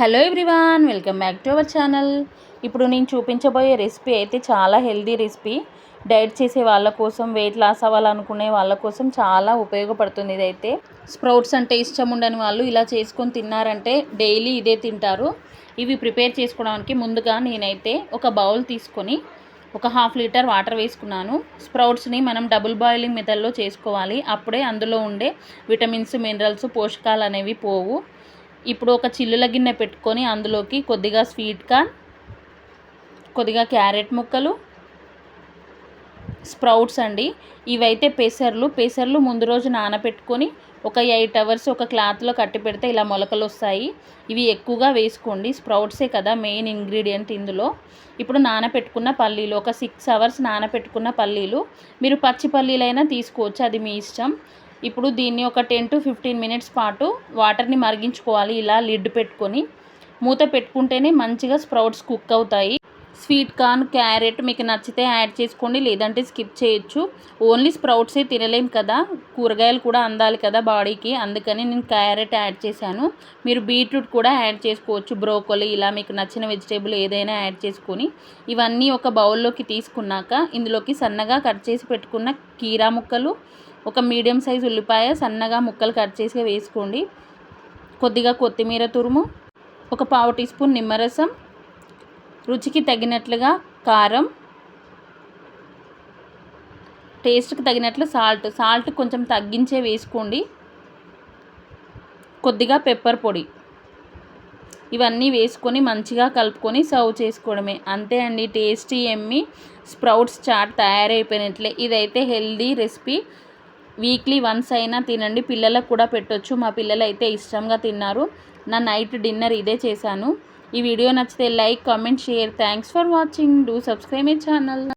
Hello everyone welcome back to our channel. ఇప్పుడు నేను చూపించబోయే రెసిపీ అయితే చాలా హెల్దీ రెసిపీ. డైట్ చేసే వాళ్ళ కోసం వెయిట్ లాస్ అవ్వాలనుకునే వాళ్ళ కోసం చాలా ఉపయోగపడుతుంది ఇదైతే. స్ప్రౌట్స్ అంటే ఇష్టం ఉండని వాళ్ళు ఇలా చేసుకొని తిన్నారంటే డైలీ ఇదే తింటారు. ఇవి ప్రిపేర్ చేసుకోవడానికి ముందుగా నేనైతే ఒక బౌల్ తీసుకొని ఒక హాఫ్ లీటర్ వాటర్ వేసుకున్నాను. స్ప్రౌట్స్ని మనం డబుల్ బాయిలింగ్ మెథడ్లో చేసుకోవాలి. అప్పుడే అందులో ఉండే విటమిన్స్ మినరల్స్ పోషకాలు అనేవి పోవు. ఇప్పుడు ఒక చిల్లుల గిన్నె పెట్టుకొని అందులోకి కొద్దిగా స్వీట్ కార్న్ కొద్దిగా క్యారెట్ ముక్కలు స్ప్రౌట్స్ అండి. ఇవైతే పెసర్లు పెసర్లు ముందు రోజు నానబెట్టుకొని ఒక ఎయిట్ అవర్స్ ఒక క్లాత్లో కట్టి పెడితే ఇలా మొలకలు వస్తాయి. ఇవి ఎక్కువగా వేసుకోండి స్ప్రౌట్సే కదా మెయిన్ ఇంగ్రీడియంట్ ఇందులో. ఇప్పుడు నానపెట్టుకున్న పల్లీలు ఒక సిక్స్ అవర్స్ నానపెట్టుకున్న పల్లీలు మీరు పచ్చి పల్లీలైనా తీసుకోవచ్చు అది మీ ఇష్టం. ఇప్పుడు దీన్ని ఒక టెన్ టు ఫిఫ్టీన్ మినిట్స్ పాటు వాటర్ని మరిగించుకోవాలి. ఇలా లిడ్ పెట్టుకొని మూత పెట్టుకుంటేనే మంచిగా స్ప్రౌట్స్ కుక్ అవుతాయి. స్వీట్ కార్న్ క్యారెట్ మీకు నచ్చితే యాడ్ చేసుకోండి. లేదంటే స్కిప్ చేయొచ్చు. ఓన్లీ స్ప్రౌట్సే తినలేం కదా. కూరగాయలు కూడా అందాలి కదా బాడీకి. అందుకని నేను క్యారెట్ యాడ్ చేశాను. మీరు బీట్రూట్ కూడా యాడ్ చేసుకోవచ్చు. బ్రోకోలీ ఇలా మీకు నచ్చిన వెజిటేబుల్ ఏదైనా యాడ్ చేసుకొని. ఇవన్నీ ఒక బౌల్లోకి తీసుకున్నాక ఇందులోకి సన్నగా కట్ చేసి పెట్టుకున్న కీరా ముక్కలు ఒక మీడియం సైజ్ ఉల్లిపాయ సన్నగా ముక్కలు కట్ చేసి వేసుకోండి. కొద్దిగా కొత్తిమీర తురుము ఒక పావు టీ స్పూన్ నిమ్మరసం రుచికి తగినట్లుగా కారం టేస్ట్కి తగినట్లు సాల్ట్ సాల్ట్ కొంచెం తగ్గించే వేసుకోండి. కొద్దిగా పెప్పర్ పొడి ఇవన్నీ వేసుకొని మంచిగా కలుపుకొని సర్వ్ చేసుకోవడమే. అంతే అండి టేస్టీ ఎమ్మి స్ప్రౌట్స్ చాట్ తయారైపోయినట్లే. ఇదైతే హెల్దీ రెసిపీ. వీక్లీ వన్స్ అయినా తినండి. పిల్లలకు కూడా పెట్టొచ్చు. మా పిల్లలు అయితే ఇష్టంగా తిన్నారు. నా నైట్ డిన్నర్ ఇదే చేశాను. ఈ వీడియో నచ్చితే like comment share. Thanks for watching. Do subscribe my channel.